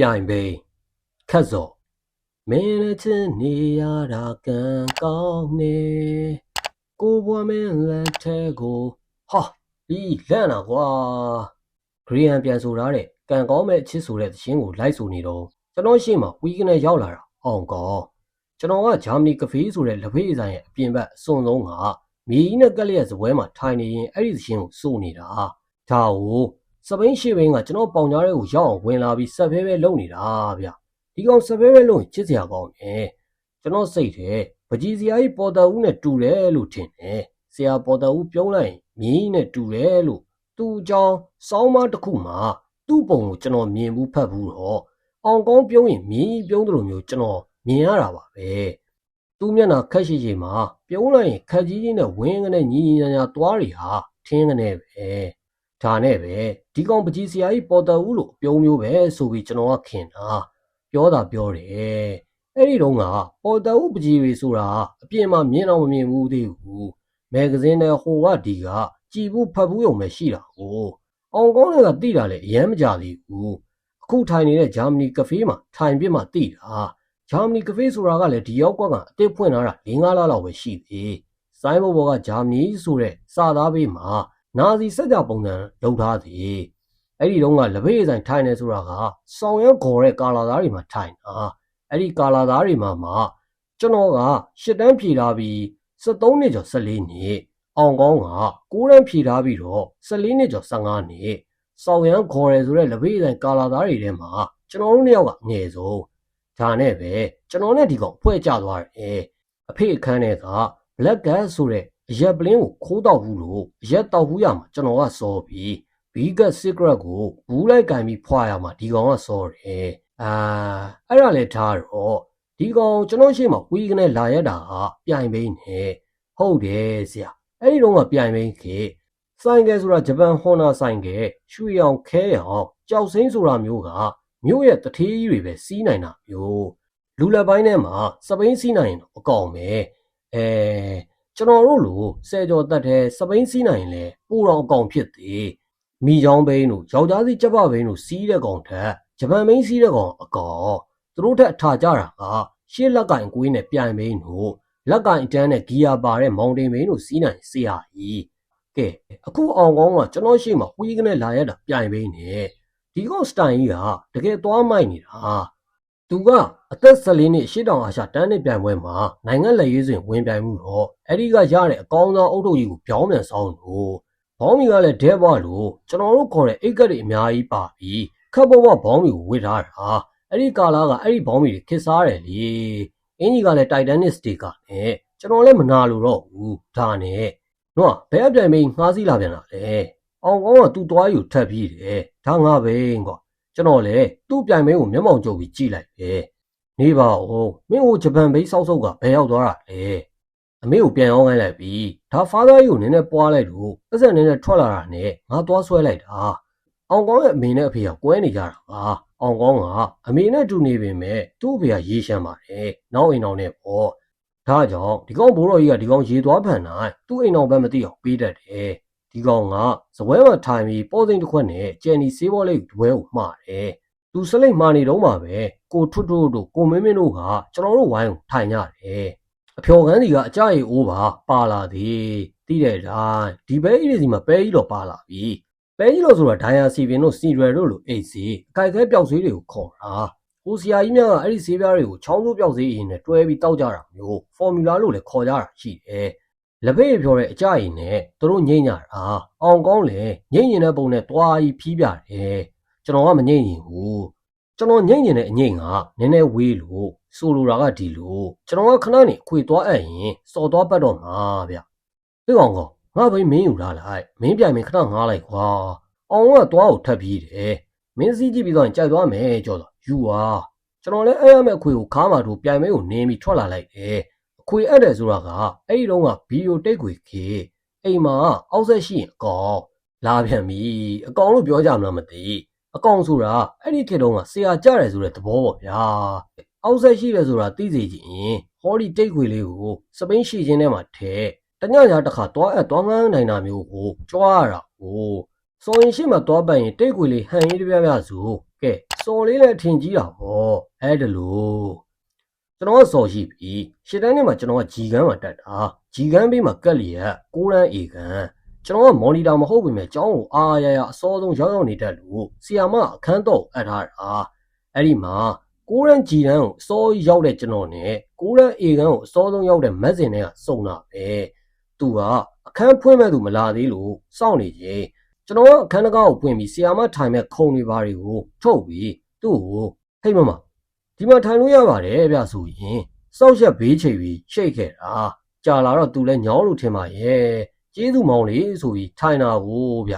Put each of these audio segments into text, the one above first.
ပြိုင်ပိန်ခတ်စော်မင်းနဲ့ချင်းနေရတာကံကောင်းနေကိုဘွားမင်းလက်ထဲကိုဟာဒီလန့်တာကွာဂရီယန်ပြန်ဆိုထားတဲ့ကံကောင်းမဲ့ချစ်ဆိုတဲ့သင်းကိုလိုက်ဆိုနေတော့ကျွန်တော်ရှေ့မှာဝီကနေရောက်လာတာအောင်ကောကျွန်တော်ကဂျာမနီကဖေးဆိုတဲ့လက်ဖေးဆိုင်ရဲ့အပြင်ဘက်အစွန်ဆုံးကမြေကြီးနဲ့ကက်လျက်စပွဲမှာထိုင်နေရင်အဲ့ဒီသင်းကိုစိုးနေတာဒါကို စပိန်ရှေ့ဘင်းကကျွန်တော်ပေါင်ကြားတဲ့ကိုရောက်အောင်ဝင်လာပြီးဆက်ဖဲဖဲလုံနေတာဗျဒီကောင်ဆက်ဖဲဖဲလုံရင်ချစ်စရာကောင်းတယ်ကျွန်တော်စိတ်ထဲပကြီးစရာကြီးပေါ်တော်ဦးနဲ့တူတယ်လို့ထင်တယ်ဆရာပေါ်တော်ဦးပြုံးလိုက်ရင်မြေကြီးနဲ့တူတယ်လို့သူ့အကြောင်းစောင်းမတစ်ခုမှာသူ့ပုံကိုကျွန်တော်မြင်ဘူးဖတ်ဘူးတော့အောင်ကောင်းပြုံးရင်မြေကြီးပြုံးတယ်လို့မျိုးကျွန်တော်မြင်ရတာပါပဲသူ့မျက်နှာခက်ရှိရှိမှာပြုံးလိုက်ရင်ခက်ကြီးကြီးနဲ့ဝင်းကနေညီညီညာညာသွားတွေဟာထင်းကနေပဲ ဒါနဲ့ပဲဒီကောင်ပကြီးစရာကြီးပေါ်တော်ဦးလို့ပြုံးမျိုးပဲဆိုပြီးကျွန်တော်ကခင်တာပြောတာပြောတယ်အဲ့ဒီတော့ကပေါ်တော်ဦးပကြီးတွေဆိုတာအပြင်မှာမြင်တော့မမြင်ဘူးသေးဘူးမဂ္ဂဇင်းနဲ့ဟိုကဒီကကြည်ဘူးဖတ်ဘူးုံပဲရှိတာကိုအောင်ကောင်းတွေကတိတာလေအရင်မကြသေးဘူးအခုထိုင်နေတဲ့ဂျာမနီကဖေးမှာထိုင်ပြစ်မှာတိတာဂျာမနီကဖေးဆိုတာကလည်းဒီရောက်ကွက်ကအစ်စ်ဖွင့်လာတာ၄၅လလောက်ပဲရှိသေးစိုင်းဘဘောကဂျာမနီဆိုတဲ့စာသားပေးမှာ နာဇီစက်ကြပုံစံလုပ်ထားသည်အဲ့ဒီတုန်းကလက်ဖေးဆိုင်ထိုင်နေဆိုတာကစောင်ရမ်းခေါ်တဲ့ကာလာသားတွေမှာထိုင်တာအဲ့ဒီကာလာသားတွေမှာမှကျွန်တော်ကရှစ်တန်းဖြေထားပြီး73နှစ်ကျော်14နှစ်အောင်ကောင်းက9တန်းဖြေထားပြီးတော့14နှစ်ကျော်15နှစ်စောင်ရမ်းခေါ်ရဲဆိုတဲ့လက်ဖေးဆိုင်ကာလာသားတွေထဲမှာကျွန်တော်တို့နှစ်ယောက်ကငယ်ဆုံးဒါနဲ့ပဲကျွန်တော်နဲ့ဒီကောင်ဖွဲ့ကြသွားတယ်အဖေအခန်းထဲက black gas ဆိုတဲ့ အရက်ပလင်းကိုခိုးတော့ဘူးလို့အရက်တောက်ဘူးရမှာကျွန်တော်ကစောပြီးဘီကတ် secret ကိုဘူးလိုက်ကင်ပြီးဖွာရမှာဒီကောင်ကစောတယ်အာအဲ့ဒါလည်းထားတော့ဒီကောင်ကျွန်တော်ရှေ့မှာဝီကနေလာရတာဟာပြိုင်ပိန်းနေဟုတ်တယ်ဆရာအဲ့ဒီတော့ကပြိုင်ပိန်းခေဆိုင်ကယ်ဆိုတာဂျပန်ဟွန်နာဆိုင်ကယ်ရွှေအောင်ခဲအောင်ကြောက်စိမ့်ဆိုတာမျိုးကမျိုးရဲ့တထေးကြီးတွေပဲစီးနိုင်တာမျိုးလူလက်ပိုင်းထဲမှာစပိန်စီးနိုင်ရင်တော့အကောင်ပဲအဲ ကျွန်တော်တို့လိုဆယ်ကျော်တက်တဲ့စပိန်စီးနိုင်ရင်လေပိုတော့အကောင်ဖြစ်သေးမိချောင်းဘိန်းတို့ယောက်ျားစီကြက်ပဘိန်းတို့စီးတဲ့ကောင်ထက်ဂျပန်ဘိန်းစီးတဲ့ကောင်အကောင်သူတို့ထက်အထာကြတာကရှေ့လက်ကင်ကွေးနဲ့ပြိုင်ဘိန်းတို့လက်ကင်အတန်းနဲ့ဂီယာပါတဲ့မောင်တင်ဘိန်းတို့စီးနိုင်ဆရာကြီးကဲအခုအောင်ကောင်းကကျွန်တော်ရှိမှဝီးကနေလာရတာပြိုင်ဘိန်းနဲ့ဒီကောင်စတိုင်ကြီးကတကယ်သွားမိုက်နေတာ သူကအသက်14နှစ်ရှစ်တောင်အာရှတန်းနဲ့ပြိုင်ပွဲမှာနိုင်ငံလက်ရေးစဉ်ဝင်ပြိုင်မှုတော့အဲ့ဒီကရတဲ့အကောင်းဆုံးအုပ်ထုပ်ကြီးကိုပြောင်းပြန်ဆောင်လို့ဘောင်းမီကလည်းဒဲဘွားလို့ကျွန်တော်တို့ခေါ်တဲ့အိတ်ကက်တွေအများကြီးပါပြီးခပ်ဘဘဘောင်းမီကိုဝစ်ထားတာအဲ့ဒီကာလာကအဲ့ဒီဘောင်းမီတွေခစ်စားတယ်လေအင်ကြီးကလည်းတိုက်တန်နစ်စတေကနဲ့ကျွန်တော်လည်းမနာလို့တော့ဘူးဒါနဲ့နော်ဘယ်အပြိုင်မင်းငှားစီးလာပြန်လာလဲအောင်ကောင်းကသူ့တွားယူထပ်ပြီးတယ်ဒါငါပဲကွာ ကျွန်တော်လည်းသူ့ပြိုင်မင်းကိုမျက်မှောင်ကျုပ်ပြီးကြည့်လိုက်ပဲနေပါဦးမင်းကိုဂျပန်ဘိတ်ဆောက်ဆောက်ကဘယ်ရောက်သွားတာလဲအမေကိုပြန်ရောင်းခိုင်းလိုက်ပြီဒါဖားသားကြီးကိုနည်းနည်းပွားလိုက်လို့အဆက်နည်းနည်းထွက်လာတာနဲ့ငါသွားဆွဲလိုက်တာအောင်ကောင်းရဲ့အမေနဲ့အဖေကကွဲနေကြတာပါအောင်ကောင်းကအမေနဲ့တူနေပေမဲ့သူ့အဖေကရေးရှမ်းပါတယ်နောက်အိမ်အောင်နဲ့ပေါ့ဒါကြောင့်ဒီကောင်ဘိုးတော်ကြီးကဒီကောင်ရေသွားဖန်နိုင်သူ့အိမ်အောင်ဘက်မသိအောင်ပေးတတ်တယ် ဒီကောင်ကဇပွဲမှာထိုင်ပြီးပေါ်စိန်တစ်ခွက်နဲ့ကျန်ဒီဆေးဘောလေးတပွဲကိုမှားတယ်သူစလိတ်မှားနေတော့မှပဲကိုထွတ်ထွတ်တို့ကိုမင်းမင်းတို့ကကျွန်တော်တို့ဝိုင်းကိုထိုင်ကြတယ်အဖျော်ခန်းစီကအကြရိတ်အိုးပါပါလာသည်တိတဲ့တိုင်းဒီဘဲကြီးတွေစီမှာပဲကြီးတော့ပါလာပြီပဲကြီးလို့ဆိုတာဒိုင်ယာစီပင်တို့စီရွယ်တို့လိုအိတ်စီအကြိုက်ခဲပျောက်ဆေးတွေကိုခေါ်တာဟိုဆရာကြီးများကအဲ့ဒီဆေးပြားတွေကိုချောင်းစိုးပျောက်ဆေးအရင်နဲ့တွဲပြီးတောက်ကြတာမျိုးဖော်မြူလာလို့လည်းခေါ်ကြတာရှိတယ် လက်ဖေးပြောတဲ့အကြရင်နဲ့သူတို့ငိမ့်ကြတာအောင်ကောင်းလေငိမ့်ရင်တဲ့ပုံနဲ့တွားကြီးဖြီးပြတယ်ကျွန်တော်ကမငိမ့်ရင်ဘူးကျွန်တော်ငိမ့်ရင်တဲ့အငိမ့်ကနည်းနည်းဝေးလို့ဆိုလိုတာကဒီလိုကျွန်တော်ကခဏနေအခွေသွားအပ်ရင်စော်သွားပတ်တော့မှာဗျဒီကောင်ကငါဘိမင်းယူလာလိုက်မင်းပြိုင်မင်းခဏငားလိုက်ကွာအောင်ကသွားကိုထပ်ပြီးတယ်မင်းစီးကြည့်ပြီးတော့ကြိုက်သွားမယ်ကြောတော့ယူပါကျွန်တော်လည်းအဲ့ရမဲ့အခွေကိုခါးမာတို့ပြိုင်မင်းကိုနင်းပြီးထွက်လာလိုက်တယ်အ ခွေအပ်တယ်ဆိုတာကအဲ့ဒီတော့ကဗီဒီယိုတိတ်ခွေခေအိမ်မှာအောက်ဆက်ရှိရင်အကောင်လာပြန်ပြီအကောင်လို့ပြောကြမလားမသိအကောင်ဆိုတာအဲ့ဒီခေတ်တုန်းကဆရာကြတယ်ဆိုတဲ့သဘောပေါ့ဗျာအောက်ဆက်ရှိတယ်ဆိုတာသိစေချင်ဟောဒီတိတ်ခွေလေးကိုစပိန်ရှိချင်းထဲမှာထဲတညညာတစ်ခါတွားအပ်တွားငန်းနိုင်တာမျိုးကိုကြွားရတာကိုစောရင်ရှိမှတွားပတ်ရင်တိတ်ခွေလေးဟန်ရေးတပြပြစုကဲစော်လေးလည်းထင်ကြီးတာပေါ့အဲ့ဒါလို့ ကျွန်တော်ကစော်ရှိပြီရှစ်တန်းထဲမှာကျွန်တော်ကဂျီကန်းမှာတက်တာဂျီကန်းဘေးမှာကက်လီရက်ကိုရန်အေကန်ကျွန်တော်ကမော်နီတာမဟုတ်ပေမဲ့ကျောင်းကိုအားရရအစောဆုံးရောက်ရောက်နေတတ်လို့ဆီယာမအခန်းတော့အပ်ထားတာအဲ့ဒီမှာကိုရန်ဂျီတန်းကိုအစောရောက်တဲ့ကျွန်တော်နဲ့ကိုရန်အေကန်ကိုအစောဆုံးရောက်တဲ့မက်စင်နဲ့ကစုံတာပဲသူကအခန်းဖွင့်မဲ့သူမလာသေးလို့စောင့်နေခြင်းကျွန်တော်ကအခန်းတကားကိုပွင့်ပြီးဆီယာမထိုင်မဲ့ခုံတွေပါတွေကိုထုတ်ပြီးသူ့ကိုဟိတ်မမ ဒီမှာထိုင်လို့ရပါတယ်ဗျဆိုရင်စောက်ရက်ဘေးချိန်ပြီးရှိတ်ခဲ့တာကြာလာတော့သူလည်းညောင်းလို့ထင်ပါရဲ့ကျေးဇူးမောင်လေးဆိုပြီးထိုင်တာကိုဗျ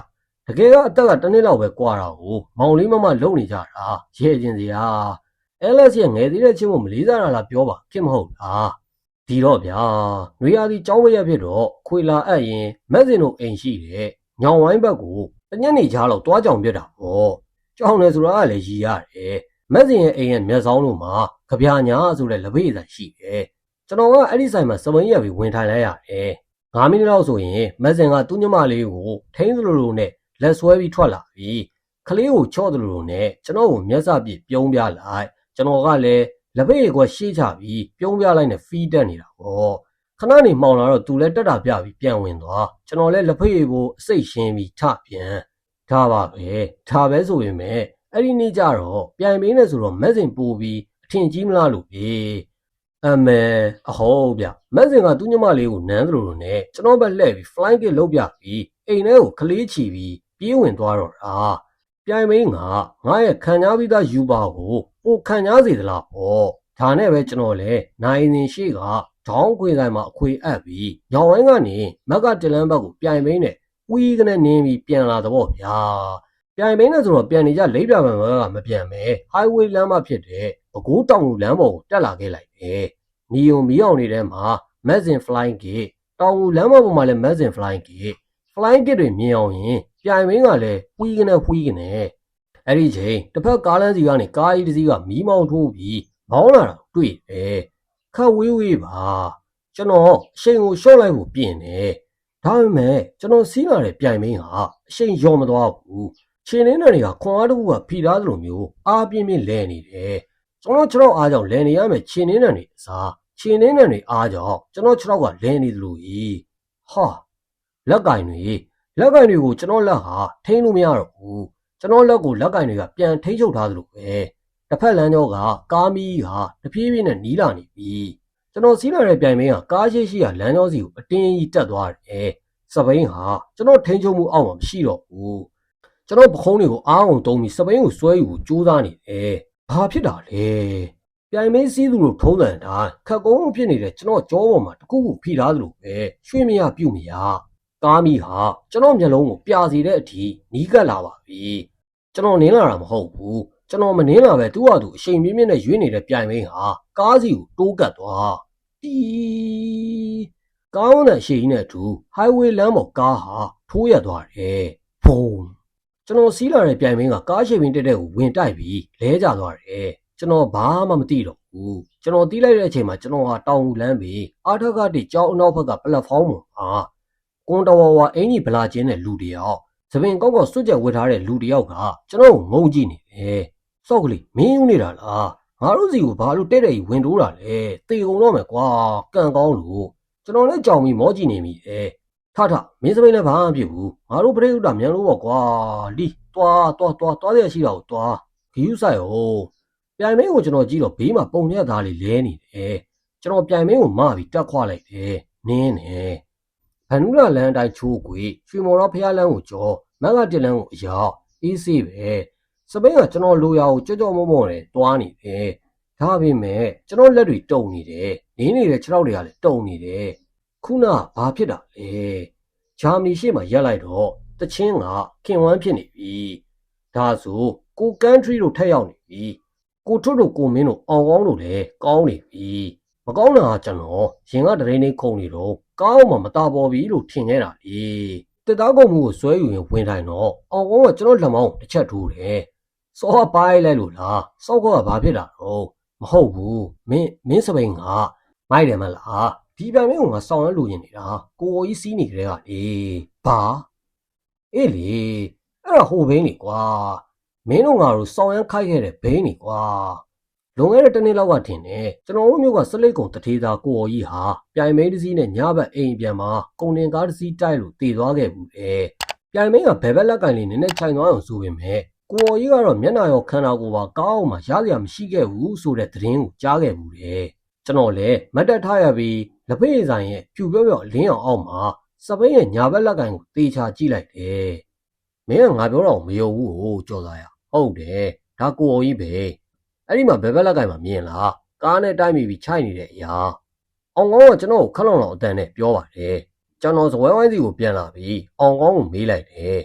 တကယ်ကအသက်ကတစ်နှစ်လောက်ပဲကွာတာကိုမောင်လေးမမလုံနေကြတာရဲချင်းစရာအဲလက်စ်ရဲ့ငယ်သေးတဲ့ချင်းကိုမလေးစားတာလားပြောပါခင်မဟုတ်လားဒီတော့ဗျာနွေရာသီကျောင်းမရက်ဖြစ်တော့ခွေလာအပ်ရင်မက်စင်တို့အိမ်ရှိတယ်ညောင်ဝိုင်းဘက်ကိုတညနေချားတော့တွားကြောင်ပြတ်တာပေါ့ကြောင်တယ်ဆိုတာကလည်းရည်ရတယ် မက်စင်ရဲ့အိမ်ရဲ့မျက်စောင်းတို့မှာကြပြညာဆိုတဲ့လက်ဖေးဆိုင်ရှိတယ်ကျွန်တော်ကအဲ့ဒီဆိုင်မှာစပိန်ရက်ပြီးဝင်ထိုင်လိုက်ရတယ်9မိနစ်လောက်ဆိုရင်မက်စင်ကသူ့ညမလေးကိုထိန်းသလိုလိုနဲ့လက်ဆွဲပြီးထွက်လာပြီကလေးကိုချော့သလိုလိုနဲ့ကျွန်တော်ကိုမျက်စပြပြုံးပြလိုက်ကျွန်တော်ကလည်းလက်ဖေးကွက်ရှေ့ချပြီးပြုံးပြလိုက်နဲ့ဖီးတက်နေတာပေါ့ခဏနေမှောင်လာတော့သူလည်းတက်တာပြပြီးပြန်ဝင်သွားကျွန်တော်လည်းလက်ဖေးကိုအစိတ်ရှင်းပြီးထပြန်ဒါပါပဲဒါပဲဆိုရင်မဲ့ အဲ့ဒီနေ့ကျတော့ပြန်မင်းနဲ့ဆိုတော့မက်စင်ပို့ပြီးအထင်ကြီးမလားလို့ပြေအမေအဟောဗျမက်စင်ကသူ့ညမလေးကိုနမ်းသလိုလိုနဲ့ကျွန်တော်ဘက်လှည့်ပြီး flying kick လုပ်ပြပြီးအိမ်ထဲကိုကလေးချီပြီးပြေးဝင်သွားတော့တာပြန်မင်းကငါရဲ့ခံညာပြီးသားယူပါကိုပိုခံညာစေသလားပေါ့ဒါနဲ့ပဲကျွန်တော်လည်းနိုင်နေရှိကဒေါင်းခွေဆိုင်မှာအခွေအပ်ပြီးညောင်ဝိုင်းကနေမက်ကတလန်းဘက်ကိုပြိုင်မင်းနဲ့ဝီးကနေနင်းပြီးပြန်လာတော့ဗျာ ပြိုင်မင်းနဲ့ဆိုတော့ပြန်နေကြလိပ်ပြပံဘက်ကမပြန်ပဲ highway လမ်းမဖြစ်တဲ့ဘကိုးတောင်ကိုလမ်းပေါ်ကိုတက်လာခဲ့လိုက်တယ်နီယုံမီအောင်နေတဲ့မှာ Mazin Flying Gate တောင်ကိုလမ်းမပေါ်မှာလည်း Mazin Flying Gate Flying Gate တွေမြင်အောင်ရင်ပြိုင်မင်းကလည်းဝီးကနေဝီးကနေအဲ့ဒီချိန်တစ်ဖက်ကားလမ်းစီကနေကားကြီးတစ်စီးကမီးမောင်းထိုးပြီးမောင်းလာတာတွေ့တယ်ခက်ဝေးဝေးပါကျွန်တော်အရှိန်ကိုရှော့လိုက်ဖို့ပြင်တယ်ဒါပေမဲ့ကျွန်တော်စီးလာတဲ့ပြိုင်မင်းဟာအရှိန်လျော့မသွားဘူး ခြေနှင်းတွေကခွန်အားတစ်ခုကဖိထားသလိုမျိုးအားပြင်းပြင်းလဲနေတယ်ကျွန်တော်ခြေထောက်အားကြောင့်လဲနေရမယ်ခြေနှင်းတွေအစားခြေနှင်းတွေအားကြောင့်ကျွန်တော်ခြေထောက်ကလဲနေသလိုကြီးဟာလက်ကင်တွေလက်ကင်တွေကိုကျွန်တော်လက်ဟာထိန်းလို့မရတော့ဘူးကျွန်တော်လက်ကိုလက်ကင်တွေကပြန်ထိန်းချုပ်ထားသလိုပဲတစ်ဖက်လမ်းကြောကကားမီးဟာတပြေးပြေးနဲ့နီးလာနေပြီကျွန်တော်စီးလာတဲ့ပြိုင်မင်းကကားရှိရှိကလမ်းကြောစီကိုအတင်းကြီးတက်သွားတယ်စပိန်ဟာကျွန်တော်ထိန်းချုပ်မှုအောက်မှာမရှိတော့ဘူး ကျွန်တော်ပခုံးတွေကိုအားအောင်တုံးပြီးစပိန်ကိုဆွဲယူကိုကြိုးစားနေတယ်ဘာဖြစ်တာလဲပြိုင်မင်းစီးသူတို့ထုံးစံတိုင်းခက်ကုန်းဖြစ်နေတဲ့ကျွန်တော်ကြောပေါ်မှာတခုခုဖိထားသလိုပဲရွှေ့မရပြုတ်မရကားမီးဟာကျွန်တော်မျက်လုံးကိုပြာစီတဲ့အထိနီးကပ်လာပါပြီကျွန်တော်နင်းလာတာမဟုတ်ဘူးကျွန်တော်မနင်းလာပဲသူ့ဟာသူအချိန်ပြင်းပြင်းနဲ့ရွေးနေတဲ့ပြိုင်မင်းဟာကားစီကိုတိုးကပ်သွားတီကောင်းတဲ့အရှိန်နဲ့အတူ highway လမ်းပေါ်ကားဟာထိုးရသွားတယ်ဘုံ ကျွန်တော်စီးလာတဲ့ပြိုင်မင်းကကားရှိန်ပြင်းတက်တဲ့ကိုဝင်တိုက်ပြီးလဲကျသွားတယ်ကျွန်တော်ဘာမှမသိတော့ဘူးကျွန်တော်တီးလိုက်တဲ့အချိန်မှာကျွန်တော်ဟာတောင်ကူလမ်းပြီးအာထက်ကတိကျောင်းအနောက်ဘက်ကပလက်ဖောင်းပေါ်မှာကွန်တော်ဝါအင်ကြီးဗလာချင်းတဲ့လူတယောက်သပင်ကောက်ကောက်စွတ်ကြက်ဝတ်ထားတဲ့လူတယောက်ကကျွန်တော်ကိုငုံကြည့်နေတယ်စောက်ကလေးမင်းဦးနေတာလားငါတို့စီကိုဘာလို့တဲ့တဲ့ကြီးဝင်တိုးတာလဲတေကုန်တော့မယ်ကွာကံကောင်းလို့ကျွန်တော်လည်းကြောင်ပြီးမောကြည့်နေမိတယ် ထထမင်းစပိန်လည်းဘာမှမဖြစ်ဘူးငါတို့ပြိဥတာမြန်လို့ပေါ့ကွာလီတွားတွားတွားတွားရရှိတာကိုတွားဂီယူဆိုင်ဟိုပြိုင်မင်းကိုကျွန်တော်ကြည့်တော့ဘေးမှာပုံရက်သားလေးလဲနေတယ်ကျွန်တော်ပြိုင်မင်းကိုမပြီးတက်ခွာလိုက်တယ်နင်းနေဗန်နူလာလန်အတိုင်းချိုးကွေရွှေမော်တော်ဖျားလန်းကိုကြောမက်ကတက်လန်းကိုအရောက်အေးစေးပဲစပိန်ကကျွန်တော်လိုရာကိုကြောကြောမောမောနဲ့တွားနေတယ်ဒါပေမဲ့ကျွန်တော်လက်တွေတုံနေတယ်နင်းနေတဲ့ခြေထောက်တွေကလည်းတုံနေတယ် ခုနဘာဖြစ်တာလဲဂျာမနီရှေ့မှာရက်လိုက်တော့တချင်းကခင်ဝမ်းဖြစ်နေပြီဒါဆိုကိုကန်ထရီတို့ထက်ရောက်နေပြီကိုထွတ်တို့ကိုမင်းတို့အောင်ကောင်းတို့လည်းကောင်းနေပြီမကောင်းတာကကျွန်တော်ရင်ကတရင်နေခုံနေတော့ကောင်းမှမတာပေါ်ပြီလို့ထင်ခဲ့တာလေတက်သားကုံမှုကိုဆွဲယူရင်ဝင်ထိုင်တော့အောင်ကောင်းကကျွန်တော်လက်မောင်းတစ်ချက်ထိုးတယ်စောပိုင်းလိုက်လို့လားစောက်ကဘာဖြစ်တာတော့မဟုတ်ဘူးမင်းမင်းစပိန်ကမိုက်တယ်မလား ဒီပြန်မင်းကငါစောင်းရလို့ရင်နေတာကိုကြီးစီးနေကြတဲ့ကလေဘာအေးလေအဲ့ဒါဟိုဘင်းလေကွာမင်းတို့ငါတို့စောင်းရမ်းခိုက်ခဲ့တဲ့ဘိန်းနေကွာလွန်ခဲ့တဲ့တစ်နှစ်လောက်ကထင်တယ်ကျွန်တော်တို့မျိုးကစလိတ်ကုံတထေသာကိုော်ကြီးဟာပြိုင်မင်းတစ်စီးနဲ့ညဘက်အိမ်ပြန်မှာကုန်တင်ကားတစ်စီးတိုက်လို့တည်သွားခဲ့ဘူးလေပြိုင်မင်းကဘယ်ဘက်လက်ကင်လေးနည်းနည်းခြိုင်သွားအောင်ဆိုပေမဲ့ကိုော်ကြီးကတော့မျက်နှာရောခန္ဓာကိုယ်ပါကောင်းအောင်မှရစရာမရှိခဲ့ဘူးဆိုတဲ့သတင်းကိုကြားခဲ့ဘူးလေကျွန်တော်လည်းမတ်တက်ထားရပြီး လက်ဖေးဆိုင်ရဲ့ဖြူပြော့ပြော့လင်းအောင်အောက်မှာစပိန်ရဲ့ညာဘက်လက်ကင်ကိုတေချာကြည့်လိုက်တယ်မင်းကငါပြောတော့မယုံဘူးဟိုကြော်သားရဟုတ်တယ်ဒါကိုော်ကြီးပဲအဲ့ဒီမှာဘယ်ဘက်လက်ကင်မှာမြင်လားကားနဲ့တိုက်မိပြီးခြိုက်နေတဲ့အရာအောင်ကောင်းကကျွန်တော်ကိုခက်လုံလောက်အတန်နဲ့ပြောပါတယ်ကျွန်တော်ဇဝဲဝိုင်းစီကိုပြန်လာပြီးအောင်ကောင်းကိုမေးလိုက်တယ်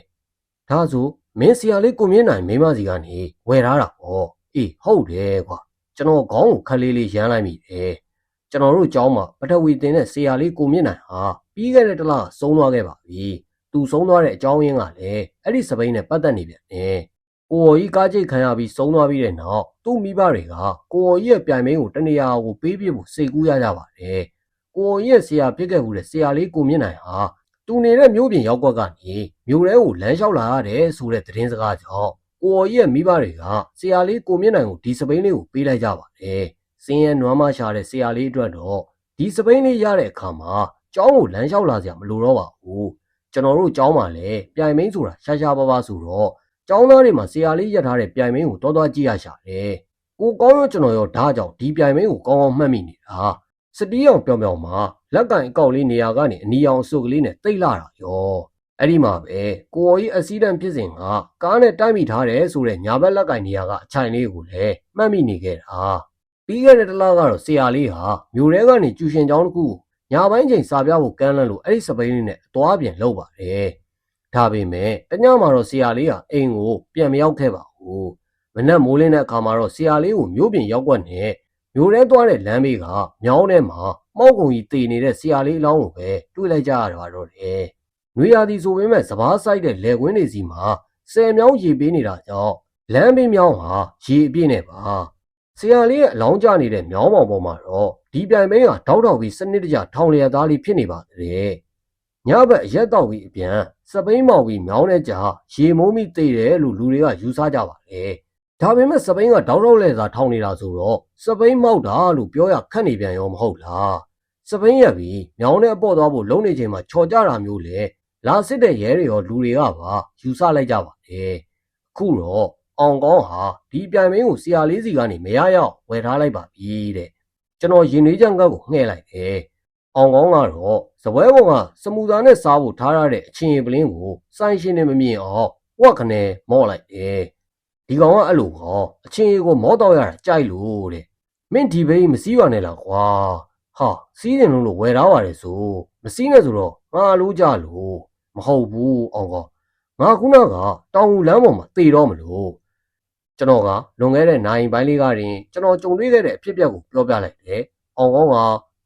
ဒါဆိုမင်းဆရာလေးကိုမြင့်နိုင်မိန်းမစီကနေဝယ်ထားတာပေါ့အေးဟုတ်တယ်ကွာကျွန်တော်ခေါင်းကိုခက်လေးလေးရမ်းလိုက်မိတယ် ကျွန်တော်တို့ကျောင်းမှာပထဝီတင်တဲ့ဆရာလေးကိုမြင့်နိုင်ဟာပြီးခဲ့တဲ့တစ်လဆုံးသွားခဲ့ပါပြီသူဆုံးသွားတဲ့အကြောင်းရင်းကလည်းအဲ့ဒီစပိန်နဲ့ပတ်သက်နေပြန်တယ်ကိုဝေါ်ကြီးကားချိတ်ခံရပြီးဆုံးသွားပြီးတဲ့နောက်သူ့မိဘတွေကကိုဝေါ်ကြီးရဲ့ပြိုင်မင်းကိုတနေရာကိုပေးပြဖို့စိတ်ကူးရကြပါတယ်။ကိုဝေါ်ကြီးရဲ့ဆရာဖြစ်ခဲ့မှုတဲ့ဆရာလေးကိုမြင့်နိုင်ဟာသူနေတဲ့မြို့ပြင်ရောက်ကွက်ကနေမြို့ထဲကိုလမ်းလျှောက်လာရတယ်ဆိုတဲ့သတင်းစကားကြောင့်ကိုဝေါ်ကြီးရဲ့မိဘတွေကဆရာလေးကိုမြင့်နိုင်ကိုဒီစပိန်လေးကိုပေးလိုက်ကြပါတယ်။ စင်းရဲနွမ်းမရှာတဲ့ဆရာလေးအတွက်တော့ဒီစပိန်လေးရတဲ့အခါမှာကျောင်းကိုလမ်းလျှောက်လာစရာမလိုတော့ပါဘူး။ကျွန်တော်တို့ကျောင်းမှာလည်းပြိုင်မင်းဆိုတာရှာရှာပါပါဆိုတော့ကျောင်းသားတွေမှာဆရာလေးရက်ထားတဲ့ပြိုင်မင်းကိုတော်တော်ကြည့်ရရှာတယ်။ကိုကောင်းရောကျွန်တော်ရောဒါကြောင့်ဒီပြိုင်မင်းကိုကောင်းကောင်းမှတ်မိနေတာ။စတီးအောင်ပြောင်ပြောင်မှာလက်ကင်အကောက်လေးနေရာကနေအနီအောင်အဆုပ်ကလေးနဲ့တိတ်လာတာရော။အဲ့ဒီမှာပဲကိုဝေါ်ကြီးအစီဒံဖြစ်စဉ်ကကားနဲ့တိုက်မိထားတယ်ဆိုတဲ့ညာဘက်လက်ကင်နေရာကအချိုင်လေးကိုလည်းမှတ်မိနေခဲ့တာ။ ပြီးခဲ့တဲ့တစ်လကတော့ဆရာလေးဟာမြို့ထဲကနေကျူရှင်ကျောင်းတစ်ခုကိုညာပိုင်းချိန်စာပြဖို့ကမ်းလှမ်းလို့အဲ့ဒီစပိန်လေးနဲ့အသွားပြန်လောက်ပါတယ်။ဒါပေမဲ့တညမှာတော့ဆရာလေးဟာအိမ်ကိုပြန်မရောက်ခဲ့ပါဘူး။မနက်မိုးလင်းတဲ့အခါမှာတော့ဆရာလေးကိုမြို့ပြင်ရောက်ကွက်နဲ့မြို့ထဲသွားတဲ့လမ်းဘေးကမြောင်းထဲမှာမောက်ကုံကြီးတည်နေတဲ့ဆရာလေးအလောင်းကိုပဲတွေ့လိုက်ကြရတာတော့တယ်။နွေရာသီဆိုပေမဲ့စပားဆိုင်တဲ့လယ်ကွင်းတွေစီမှာဆယ်မြောင်းရေပေးနေတာကြောင့်လမ်းဘေးမြောင်းဟာရေအပြည့်နဲ့ပါ။ ဆရာလေးရဲ့အလောင်းကျနေတဲ့မြောင်းပေါင်ပေါ်မှာတော့ဒီပြိုင်မင်းဟာတောက်တောက်ပြီးစနစ်တကျထောင်လျက်သားလေးဖြစ်နေပါတဲ့။ညဘက်အရက်တော့ပြီးအပြန်စပိန်မောင်ပြီးမြောင်းတဲ့ကြာရေမိုးမိသေးတယ်လို့လူတွေကယူဆကြပါတယ်။ဒါပေမဲ့စပိန်ကတောက်တော့လဲသာထောင်နေတာဆိုတော့စပိန်မောက်တာလို့ပြောရခက်နေပြန်ရောမဟုတ်လား။စပိန်ရက်ပြီးမြောင်းတဲ့အပေါ့သွားဖို့လုံနေချိန်မှာချော်ကြတာမျိုးလေလာစစ်တဲ့ရဲတွေရောလူတွေကပါယူဆလိုက်ကြပါတယ်။အခုတော့ အောင်ကောင်းဟာဒီပြိုင်မင်းကိုဆရာလေးစီကနေမရရောက်ဝယ်ထားလိုက်ပါပြီတဲ့။ကျွန်တော်ရင်နွေးချမ်းကပ်ကိုငှဲ့လိုက်တယ်။အောင်ကောင်းကတော့ဇပွဲပေါ်ကစမူသာနဲ့စားဖို့ထားရတဲ့အချင်းရင်ပလင်းကိုစိုင်းရှင်းနေမမြင်အောင်ဝက်ခနဲ့မော့လိုက်တယ်ဒီကောင်ကအဲ့လိုကောအချင်းရီကိုမော့တော့ရတာကြိုက်လို့တဲ့မင်းဒီဘေးမစည်းပါနဲ့လားကွာဟာစီးတယ်လို့လို့ဝယ်ထားပါတယ်ဆိုမစည်းနဲ့ဆိုတော့ငါလိုကြလို့မဟုတ်ဘူးအောင်ကောငါခုနကတောင်ငူလမ်းပေါ်မှာတေတော့မလို့ ကျွန်တော်ကလွန်ခဲ့တဲ့နိုင်ပိုင်းလေးကတင်ကျွန်တော်ကြုံတွေ့ခဲ့တဲ့အဖြစ်အပျက်ကိုပြောပြလိုက်တယ်အောင်ကောက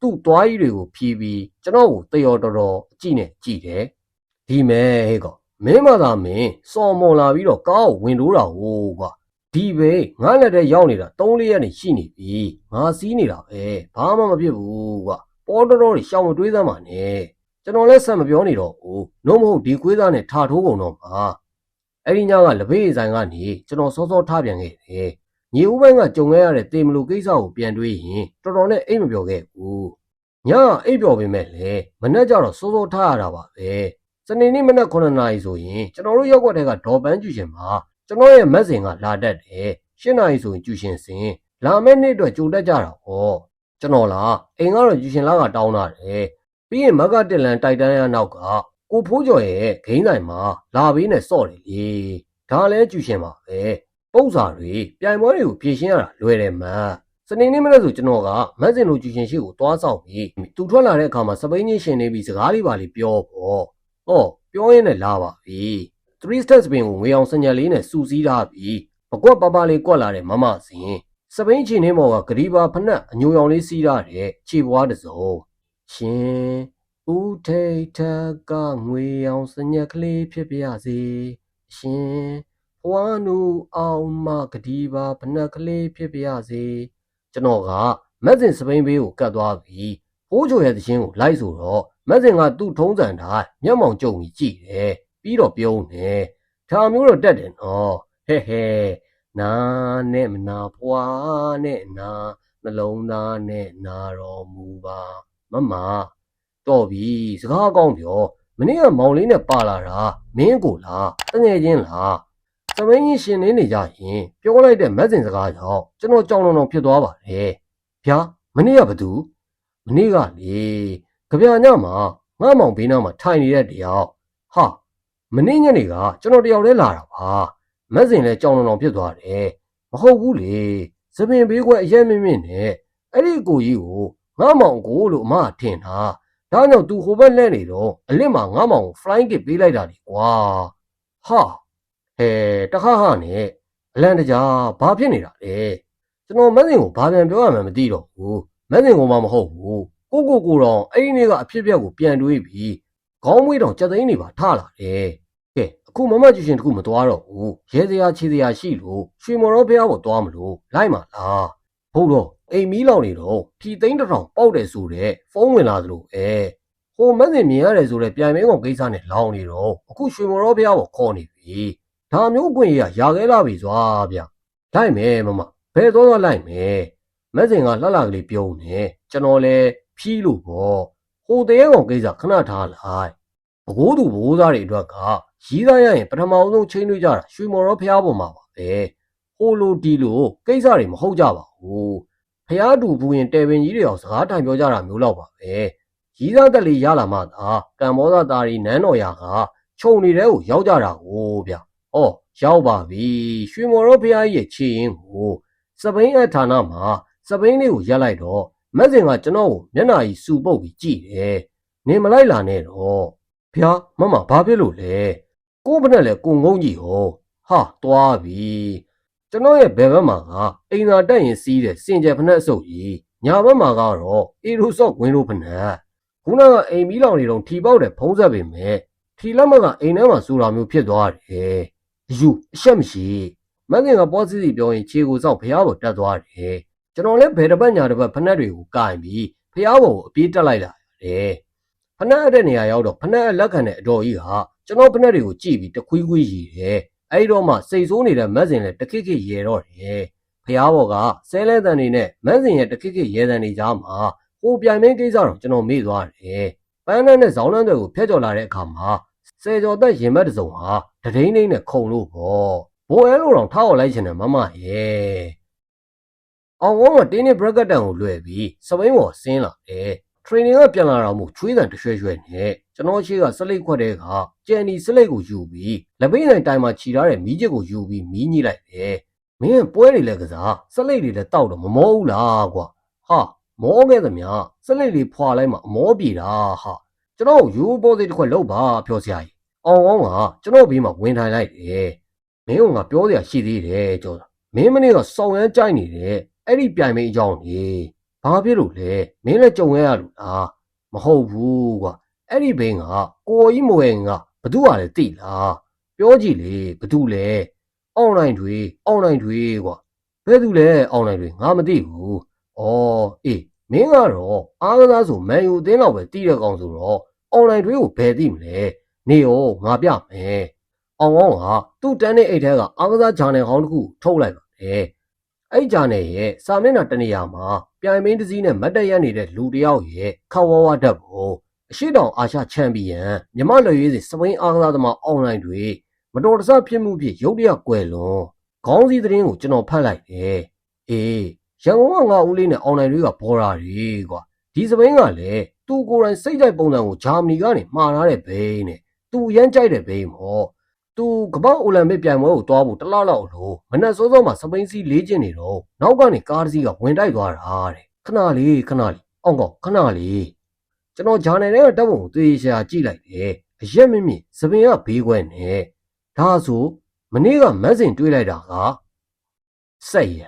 သူ့သွားကြီးတွေကိုဖြီးပြီးကျွန်တော်ကိုတေရော်တော်တော်အကြည့်နဲ့ကြည့်တယ်ဒီမဲဟဲ့ကောင်မင်းမသာမင်းစော်မွန်လာပြီးတော့ကားကိုဝင်တိုးတာဟိုကွာဒီပဲငါလက်ထဲရောက်နေတာ3-4ရက်နေရှိနေပြီငါစီးနေတာပဲဘာမှမဖြစ်ဘူးကွာပေါ်တော်တော်ရှောင်မတွေးစမ်းပါနဲ့ကျွန်တော်လည်းဆက်မပြောနေတော့ဘူးနှုတ်မဟုတ်ဒီကွေးသားနဲ့ထာထိုးကုန်တော့မှာ အဲ့ဒီညကလဘေးဆိုင်ကနေကျွန်တော်စောစောထားပြန်ခဲ့တယ်ညီဦးပိုင်းကကြုံခဲ့ရတဲ့တေမလူကိစ္စကိုပြန်တွေးရင်တော်တော်နဲ့အိတ်မပြောခဲ့ဘူးညအိပ်ပျော်ပေမဲ့လေမနေ့ကျတော့စိုးစိုးထားရတာပါပဲစနေနေ့မနက်9နာရီဆိုရင်ကျွန်တော်တို့ရောက်ွက်တဲ့ကဒေါ်ပန်းကျူရှင်မှာကျွန်တော်ရဲ့မက်ဆင်ကလာတတ်တယ်10နာရီဆိုရင်ကျူရှင်စင်လာမယ့်နေ့အတွက်ကြိုတက်ကြတာဟောကျွန်တော်လားအိမ်ကတော့ကျူရှင်လာကတောင်းတာတယ်ပြီးရင်မက်ကတက်လန်တိုက်တန်းရနောက်က ကိုဖိုးကျော်ရဲ့ဂိမ်းတိုင်းမှာလာဘေးနဲ့စော့တယ်လေဒါလည်းကျူရှင်ပါပဲပုံစာတွေပြိုင်ပွဲတွေကိုဖြည့်ရှင်းရတာလွယ်တယ်မတ်စနေနေ့မနေ့ဆိုကျွန်တော်ကမက်စင်လိုကျူရှင်ရှိကိုသွားဆောင်ပြီးသူထွက်လာတဲ့အခါမှာစပိန်ကြီးရှင်နေပြီးစကားလေးပါလေးပြောပေါ့။ဟောပြောရင်းနဲ့လာပါပြီ။ three steps ပင်ကိုငွေအောင်စညက်လေးနဲ့စူစည်းထားပြီးမကွက်ပါပါလေးကွက်လာတဲ့မမစင်စပိန်ချင်းနေမော်ကဂရီပါဖနက်အညိုရောင်လေးစီးထားတဲ့ခြေပွားတစ်စုံရှင် ဦးထိတ်ထက်ကငွေအောင်စညက်ကလေးဖြစ်ပါရစေရှင်ဘွားနူအောင်မဂဒီပါဖနက်ကလေးဖြစ်ပါရစေကျွန်တော်ကမက်ဆင်စပိန်ဘေးကိုကတ်သွားပြီးဟိုးချိုရဲ့သင်းကိုလိုက်ဆိုတော့မက်ဆင်ကသူ့ထုံးစံတိုင်းမျက်မှောင်ကျုံပြီးကြည့်တယ်ပြီးတော့ပြုံးတယ်ဒါမျိုးတော့တက်တယ်နော်ဟဟဲ့ဟဲ့နာနဲ့မနာဖွာနဲ့နာနှလုံးသားနဲ့နာတော်မူပါမမ တော်ပြီစကားကောင်းပြောမနေ့ကမောင်လေးနဲ့ပါလာတာမင်းကိုလားတငယ်ချင်းလားသမင်းကြီးရှင်နေနေကြရင်ပြောလိုက်တဲ့မက်ဆင်စကားကြောင့်ကျွန်တော်ကြောင်လုံးလုံးဖြစ်သွားပါတယ်ဗျာမနေ့ကဘာတူမနေ့ကလေကြပြညမှာငါမောင်ဘေးနားမှာထိုင်နေတဲ့တယောက်ဟာမနေ့ညနေကကျွန်တော်တယောက်တည်းလာတာပါမက်ဆင်လည်းကြောင်လုံးလုံးဖြစ်သွားတယ်မဟုတ်ဘူးလေသပင်ဘေးကွက်အရက်မြင့်မြင့်နဲ့အဲ့ဒီကိုကြီးကိုငါမောင်ကိုလို့အမကထင်တာ ဒါကြောင့် तू ဟိုဘက်လှည့်နေတော့အလစ်မှာငါမောင်ကို flying kick ပေးလိုက်တာလေကွာဟာဟဲတခါဟာနဲ့အလန်တကြားဘာဖြစ်နေတာလဲကျွန်တော်မက်စင်ကိုဘာပြန်ပြောရမှန်းမသိတော့ဘူးမက်စင်ကိုမှမဟုတ်ဘူးကိုကိုကိုတော့အဲ့ဒီနေ့ကအဖြစ်အပျက်ကိုပြန်တွေးပြီးခေါင်းမွေးတောင်ကြက်သိန်းနေပါထလာတယ်ကဲအခုမမကျူရှင်တခုမသွားတော့ဘူးရဲစရာခြေစရာရှိလို့ရွှေမော်တော်ဖះကိုသွားမလို့လိုက်မှာလား ဟုတ်တော့အိမ်မီးလောင်နေတော့ဖြီသိန်းတစ်ထောင်ပေါက်တယ်ဆိုတဲ့ဖုန်းဝင်လာသလိုအဲဟိုမက်စင်မြင်ရတယ်ဆိုတဲ့ပြန်မင်းကောင်ကိစ္စနဲ့လောင်နေတော့အခုရွှေမော်တော်ဖះကိုခေါ်နေပြီဒါမျိုးကွင်ရရာခဲလာပြီစွာဗျလိုက်မယ်မမဘယ်တော့တော့လိုက်မယ်မက်စင်ကလှလှကလေးပြုံးနေကျွန်တော်လဲဖြီးလို့ပေါ့ဟိုတဲကောင်ကိစ္စခဏထားလိုက်ဘကိုးသူဘိုးသားတွေအတွက်ကရီးသားရရင်ပထမအဆုံးချိန်တွေ့ကြတာရွှေမော်တော်ဖះပေါ်မှာပါပဲဟိုလိုဒီလိုကိစ္စတွေမဟုတ်ကြပါဘူး ဖျားတူဘူးရင်တဲပင်ကြီးတွေအောင်စကားထိုင်ပြောကြတာမျိုးလောက်ပါပဲရီးသားတက်လေးရလာမှသာကံမောသာသားရီနန်းတော်ရာကခြုံနေတဲ့ကိုရောက်ကြတာကိုဗျ။အော်ရောက်ပါပြီ။ရွှေမော်တော်ဖျားကြီးရဲ့ခြေရင်ကိုစပိန်အဌာနမှာစပိန်လေးကိုရက်လိုက်တော့မက်စင်ကကျွန်တော်ကိုမျက်နှာကြီးစူပုတ်ပြီးကြည့်တယ်။နေမလိုက်လာနဲ့တော့ဖျားမမဘာဖြစ်လို့လဲ။ကို့ဘနဲ့လဲကိုငုံကြီးဟောဟာသွားပြီ။ ကျွန်တော်ရဲ့ဘယ်ဘက်မှာကအိမ်သာတက်ရင်စီးတဲ့စင်ကြယ်ဖက်နှက်အစုပ်ကြီးညာဘက်မှာကတော့အေရိုဆော့ဝင်းတို့ဖက်နှက်ခုနကအိမ်မီးလောင်နေတော့ထီပေါက်တဲ့ဖုံးဆက်ပေမဲ့ထီလက်မကအိမ်ထဲမှာစူတာမျိုးဖြစ်သွားတယ်အယူအရှက်မရှိမက်ကင်ကပေါ်စီစီပြောရင်ခြေကိုစောက်ဖျားပေါ်တက်သွားတယ်ကျွန်တော်လည်းဘယ်တစ်ပတ်ညာတစ်ပတ်ဖက်နှက်တွေကိုကင်ပြီးဖျားပေါ်ကိုအပြေးတက်လိုက်လာတယ်ဖက်နှက်အပ်တဲ့နေရာရောက်တော့ဖက်နှက်အလက်ခံတဲ့အတော်ကြီးဟာကျွန်တော်ဖက်နှက်တွေကိုကြည့်ပြီးတခွေးခွေးရည်တယ် အဲ့ဒီတော့မှစိတ်ဆိုးနေတဲ့မက်စင်လည်းတခိခိရေတော့တယ်ဖျားဘော်ကဆဲလဲတန်နေနဲ့မက်စင်ရဲ့တခိခိရေတန်နေကြားမှာဟိုပြိုင်မင်းကိစ္စတော့ကျွန်တော်မေ့သွားတယ်ပန်းနဲ့နဲ့ဇောင်းလန်းတွေကိုဖျက်ကျော်လာတဲ့အခါမှာဆယ်ကျော်သက်ရင်မက်တစ်စုံဟာတဒိန်းဒိန်းနဲ့ခုံလို့ပေါ့ဘိုးအဲလိုတော့ထားော်လိုက်ချင်တယ်မမရဲ့အောင်ကောင်းကတင်းနေဘရက်ကန်ကိုလွှဲပြီးစပိန်ဘော်ဆင်းလာတယ် training ကပြန်လာတော့မို့ချွေးတန်တရွှဲရွှဲနဲ့ကျွန်တော်ရှိကစလိတ်ခွက်တဲ့ကကြန်ဒီစလိတ်ကိုယူပြီးလက်ပိတ်နိုင်တိုင်မှာခြီထားတဲ့မီးချစ်ကိုယူပြီးမီးညှိလိုက်တယ်မင်းကပွဲတွေလည်းကစားစလိတ်တွေလည်းတောက်တော့မမောဘူးလားကွာဟာမောခဲ့သမျှစလိတ်လေးဖွာလိုက်မှအမောပြေတာဟာကျွန်တော်ယူပေါ်စီတစ်ခွက်လောက်ပါပြောစရာကြီးအောင်ကောင်းကကျွန်တော်ဘေးမှာဝင်ထိုင်လိုက်တယ်မင်းကငါပြောစရာရှိသေးတယ်ကြောတာမင်းမနေ့ကစောင်းရမ်းကြိုက်နေတဲ့အဲ့ဒီပြိုင်မိန်အကြောင်းကြီး ဘာဖြစ်လို့လဲမင်းလည်းကြုံရရလို့လားမဟုတ်ဘူးကွာအဲ့ဒီဘင်းကကိုကြီးမဝဲငါဘသူကလည်းသိလားပြောကြည့်လေဘသူလဲအွန်လိုင်းတွေအွန်လိုင်းတွေကွာဘယ်သူလဲအွန်လိုင်းတွေငါမသိဘူးဩအေးမင်းကတော့အားကစားဆိုမန်ယူအသင်းလောက်ပဲတီးတဲ့ကောင်ဆိုတော့အွန်လိုင်းတွေကိုဘယ်သိမလဲနေရောငါပြမယ်အောင်ကောင်းကသူ့တန်းတဲ့အိတ်ထဲကအားကစားဂျာနယ်ဟောင်းတစ်ခုထုတ်လိုက်ပါတယ် အဲ့ဂျာနယ်ရဲ့စာမျက်နှာတစ်နေရာမှာပြိုင်မင်းတစ်စီးနဲ့မတ်တက်ရနေတဲ့လူတစ်ယောက်ရဲ့ခဝဝဓာတ်ကိုအရှိတောင်အာရှချန်ပီယံမြမလွယ်ရေးစီစပိန်အားကစားသမားအွန်လိုင်းတွေမတော်တဆဖြစ်မှုဖြစ်ရုတ်တရက်ကွယ်လွန်ခေါင်းစည်းသတင်းကိုကျွန်တော်ဖတ်လိုက်တယ်အေးရန်ကုန်ကငါဦးလေးနဲ့အွန်လိုင်းတွေကဘော်ရာတွေကွာဒီစပိန်ကလည်းသူကိုယ်တိုင်စိတ်ကြိုက်ပုံစံကိုဂျာမနီကနေမှားထားတဲ့ဘိန်းနဲ့သူရမ်းကြိုက်တဲ့ဘိန်းမော် သူကမ္ဘာအိုလံပစ်ပြိုင်ပွဲကိုတွားဖို့တစ်လလောက်လို့မနက်စောစောမှာစပိန်စီးလေးကျင်နေတော့နောက်ကနေကားတစ်စီးကဝင်တိုက်သွားတာတဲ့ခဏလေးခဏလေးအောင်ကောခဏလေးကျွန်တော်ဂျာနယ်ထဲကတပ်ပုံကိုသေချာကြည့်လိုက်တယ်အရက်မမြင့်စပင်ကဘေးခွဲနဲ့ဒါဆိုမနေ့ကမက်စင်တွေးလိုက်တာကစက်ရံ